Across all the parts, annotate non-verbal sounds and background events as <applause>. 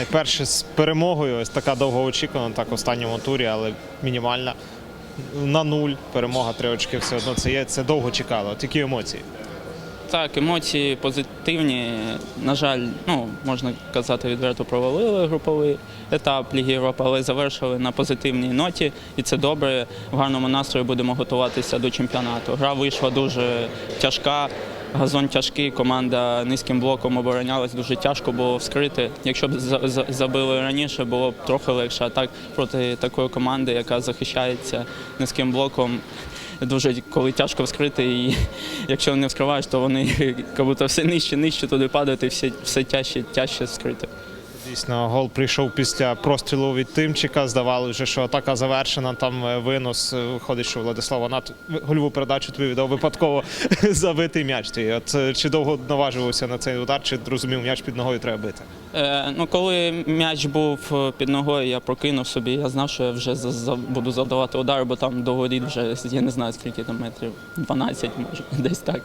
Найперше з перемогою, ось така довгоочікувана, так в останньому турі, але мінімальна. На нуль, перемога, три очки, все одно це є. Це довго чекало. Такі емоції. Так, емоції позитивні. На жаль, ну можна казати, відверто провалили груповий етап Ліги Європи, але завершили на позитивній ноті, і це добре. В гарному настрої будемо готуватися до чемпіонату. Гра вийшла дуже тяжка. Газон тяжкий, команда низьким блоком оборонялась, дуже тяжко було вскрити. Якщо б за- за- забили раніше, було б трохи легше. А так проти такої команди, яка захищається низьким блоком, дуже коли тяжко вскрити, і <laughs> якщо не вскриваєш, то вони <laughs> як будто все нижче, нижче туди падають і все, все тяжче, тяжче вскрити. Дійсно, гол прийшов після прострілу від Тимчика. Здавалося, вже, що атака завершена. Там е, винос. Е, Виходить, що Владислав Ванат гольову передачу тобі віддав випадково <laughs> забитий м'яч. твій. От е, чи довго наважувався на цей удар, чи розумів, м'яч під ногою треба бити? Е, ну, коли м'яч був е, під ногою, я прокинув собі. Я знав, що я вже за, за- буду завдавати удар, бо там до воріт вже я не знаю скільки там метрів, 12, може, <laughs> десь так.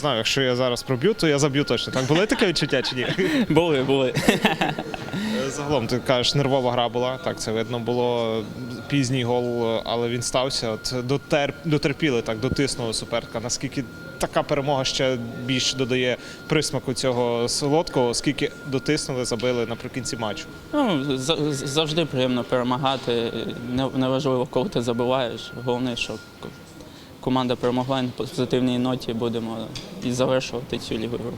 Знаю, якщо я зараз проб'ю, то я заб'ю точно. Так було таке відчуття чи ні? <laughs> Були, були. Загалом ти кажеш, нервова гра була. Так, це видно було пізній гол, але він стався. От дотер, дотерпіли, так дотиснули суперника. Наскільки така перемога ще більш додає присмаку цього солодкого, оскільки дотиснули, забили наприкінці матчу. Ну, завжди приємно перемагати. Неважливо, коли ти забиваєш. Головне, що к- команда перемогла на позитивній ноті будемо і завершувати цю лігу Європи.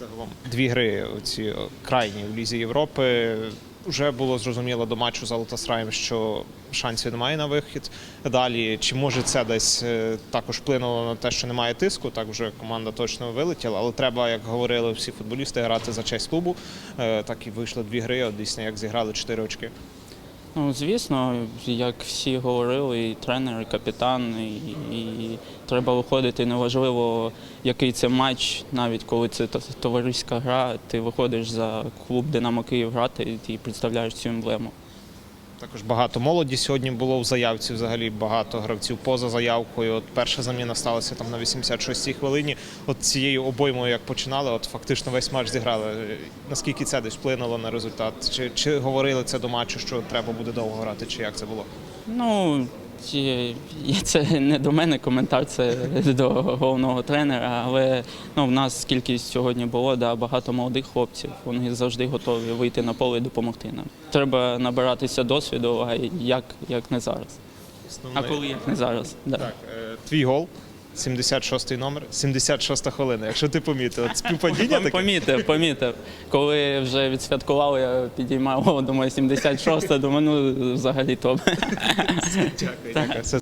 Загалом дві гри ці крайні в Лізі Європи. Вже було зрозуміло до матчу з Алтасраєм, що шансів немає на вихід. Далі, чи може це десь е, також вплинуло на те, що немає тиску? Так вже команда точно вилетіла, але треба, як говорили всі футболісти, грати за честь клубу. Е, Так і вийшло дві гри. Дійсно, як зіграли чотири очки. Ну, звісно, як всі говорили, і тренер, і капітан, і, і треба виходити. Неважливо, який це матч, навіть коли це товариська гра, ти виходиш за клуб Динамо Київ грати і представляєш цю емблему. Також багато молоді сьогодні було в заявці. Взагалі багато гравців поза заявкою. От перша заміна сталася там на 86-й хвилині. От цією обоймою, як починали, от фактично весь матч зіграли. Наскільки це десь вплинуло на результат? Чи, чи говорили це до матчу, що треба буде довго грати, чи як це було? Ну, ті- це не до мене коментар, це до головного тренера. Але ну, в нас кількість сьогодні було, да, багато молодих хлопців. Вони завжди готові вийти на поле і допомогти нам. Треба набиратися досвіду, а як, як не зараз. А коли як не зараз? Да. Так, е, твій гол, 76-й номер, 76-та хвилина. Якщо ти помітив, от співпадіння таке. Помітив, помітив. Коли вже відсвяткував, я підіймав, о, думаю, 76 думаю, ну взагалі то. Дякую, дякую. Все